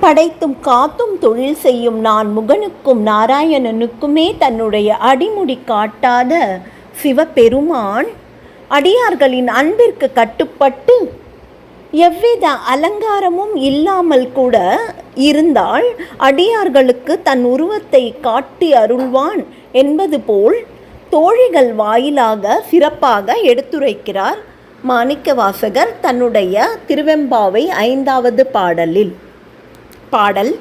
படைத்தும் காத்தும் தொழில் செய்யும் நான் முகனுக்கும் நாராயணனுக்குமே தன்னுடைய அடிமுடி காட்டாத சிவபெருமான் அடியார்களின் அன்பிற்கு கட்டுப்பட்டு எவ்வித அலங்காரமும் இல்லாமல் கூட இருந்தால் அடியார்களுக்கு தன் உருவத்தை காட்டி அருள்வான் என்பது போல் தோழிகள் வாயிலாக சிறப்பாக எடுத்துரைக்கிறார் மாணிக்கவாசகர் தன்னுடைய திருவெம்பாவை ஐந்தாவது பாடலில். பாடல்.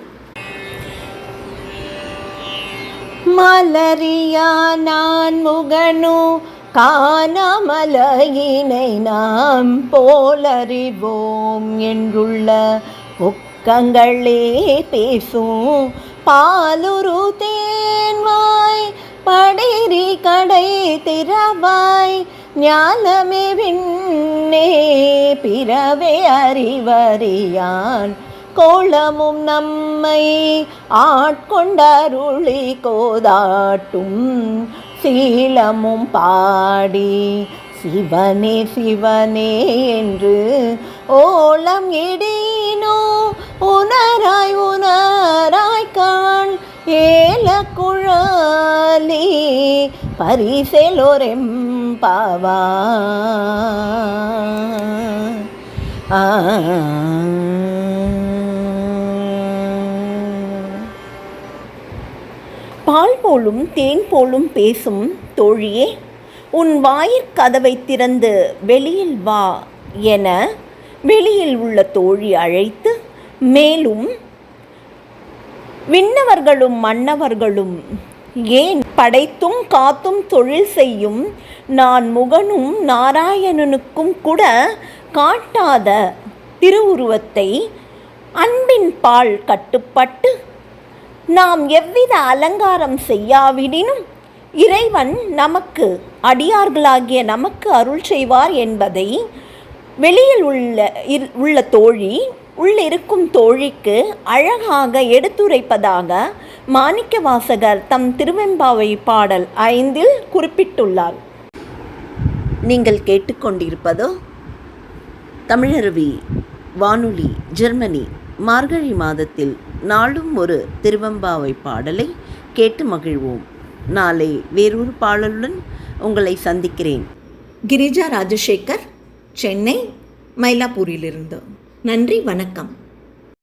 மலரியா நான் முகனு காணாமலையினை நாம் போலறிவோம் என்றுள்ள புக்கங்களே பேசும் பாலுரு தேன்வாய் படேரி கடை திறவாய் ஞானமே விண்ணே பிறவே அறிவறியான் கோலமும் நம்மை ஆட்கொண்டருளி கோதாட்டும். சீலமும் பாடி சிவனே சிவனே என்று ஓலம் இடினோ உணராய் உணராய் காண். ஏல குழலி பரிசெலோரெம் பாவா. ஆ. பால் போலும் தேன் போலும் பேசும் தோழியே உன் வாயிற்கதவை திறந்து வெளியில் வா என வெளியில் உள்ள தோழி அழைத்து மேலும் விண்ணவர்களும் மன்னவர்களும் ஏன் படைத்தும் காத்தும் தொழில் செய்யும் நான் முகனும் நாராயணனுக்கும் கூட காட்டாத திருவுருவத்தை அன்பின் பால் கட்டுப்பட்டு நாம் எவ்வித அலங்காரம் செய்யாவிடினும் இறைவன் நமக்கு அடியார்களாகிய நமக்கு அருள் செய்வார் என்பதை வெளியில் உள்ள உள்ள தோழி உள்ளிருக்கும் தோழிக்கு அழகாக எடுத்துரைப்பதாக மாணிக்கவாசகர் தம் திருவெம்பாவை பாடல் ஐந்தில் குறிப்பிட்டுள்ளார். நீங்கள் கேட்டுக்கொண்டிருப்பதோ தமிழருவி வானொலி ஜெர்மனி. மார்கழி மாதத்தில் நாளும் ஒரு திருவம்பாவை பாடலை கேட்டு மகிழ்வோம். நாளை வேறொரு பாடலுடன் உங்களை சந்திக்கிறேன். கிரிஜா ராஜசேகர் சென்னை மயிலாப்பூரிலிருந்து. நன்றி வணக்கம்.